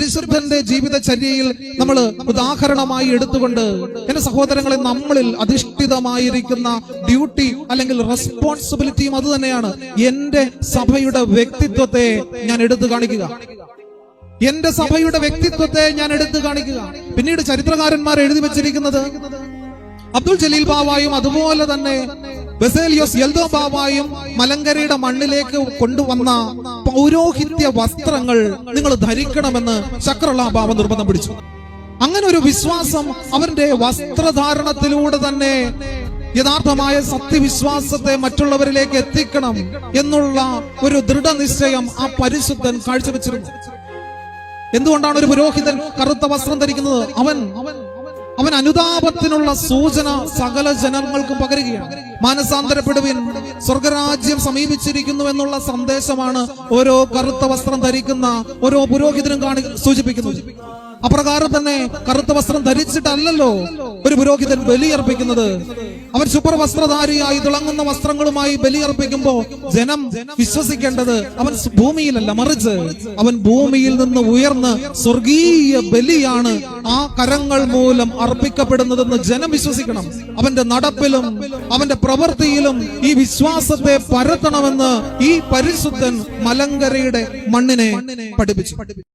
പരിശുദ്ധന്റെ ജീവിതചര്യയിൽ നമ്മൾ ഉദാഹരണമായി എടുത്തുകൊണ്ട് എന്റെ സഹോദരങ്ങളെ നമ്മളിൽ അധിഷ്ഠിതമായിരിക്കുന്ന ഡ്യൂട്ടി അല്ലെങ്കിൽ റെസ്പോൺസിബിലിറ്റിയും അത് തന്നെയാണ്. എന്റെ സഭയുടെ വ്യക്തിത്വത്തെ ഞാൻ എടുത്തു കാണിക്കുക. എന്റെ സഭയുടെ വ്യക്തിത്വത്തെ ഞാൻ എടുത്തു കാണിക്കുക. പിന്നീട് ചരിത്രകാരന്മാർ എഴുതി വെച്ചിരിക്കുന്നത് അബ്ദുൽ ജലീൽ ബാവായും അതുപോലെ തന്നെ ബസേലിയോസ് യൽദോ ബാവായും മലങ്കരയുടെ മണ്ണിലേക്ക് കൊണ്ടുവന്ന പൗരോഹിത്യ വസ്ത്രങ്ങൾ നിങ്ങൾ ധരിക്കണമെന്ന് ചക്രള്ള ബാവ നിർബന്ധം പിടിച്ചു. അങ്ങനെ ഒരു വിശ്വാസം അവന്റെ വസ്ത്രധാരണത്തിലൂടെ തന്നെ യഥാർത്ഥമായ സത്യവിശ്വാസത്തെ മറ്റുള്ളവരിലേക്ക് എത്തിക്കണം എന്നുള്ള ഒരു ദൃഢനിശ്ചയം ആ പരിശുദ്ധൻ കാഴ്ചവെച്ചിരുന്നു. എന്തുകൊണ്ടാണ് ഒരു പുരോഹിതൻ കറുത്ത വസ്ത്രം ധരിക്കുന്നത്? അവൻ അവൻ അനുതാപത്തിനുള്ള സൂചന സകല ജനങ്ങൾക്കും പകരുകയാണ്. മാനസാന്തരപ്പെടുവിൻ. സ്വർഗരാജ്യം സമീപിച്ചിരിക്കുന്നു എന്നുള്ള സന്ദേശമാണ് ഓരോ കറുത്ത വസ്ത്രം ധരിക്കുന്ന ഓരോ പുരോഹിതനും കാണി സൂചിപ്പിക്കുന്നത്. അപ്രകാരം തന്നെ കറുത്ത വസ്ത്രം ധരിച്ചിട്ടല്ലല്ലോ ഒരു പുരോഹിതൻ ബലിയർപ്പിക്കുന്നത്. അവൻ സുപ്രവസ്ത്രധാരിയായി തിളങ്ങുന്ന വസ്ത്രങ്ങളുമായി ബലിയർപ്പിക്കുമ്പോ ജനം വിശ്വസിക്കേണ്ടത് അവൻ ഭൂമിയിലല്ല മറിച്ച് അവൻ ഭൂമിയിൽ നിന്ന് ഉയർന്ന് സ്വർഗീയ ബലിയാണ് ആ കരങ്ങൾ മൂലം അർപ്പിക്കപ്പെടുന്നതെന്ന് ജനം വിശ്വസിക്കണം. അവന്റെ നടപ്പിലും അവന്റെ പ്രവൃത്തിയിലും ഈ വിശ്വാസത്തെ പരത്തണമെന്ന് ഈ പരിശുദ്ധൻ മലങ്കരയുടെ മണ്ണിനെ പഠിപ്പിച്ചു.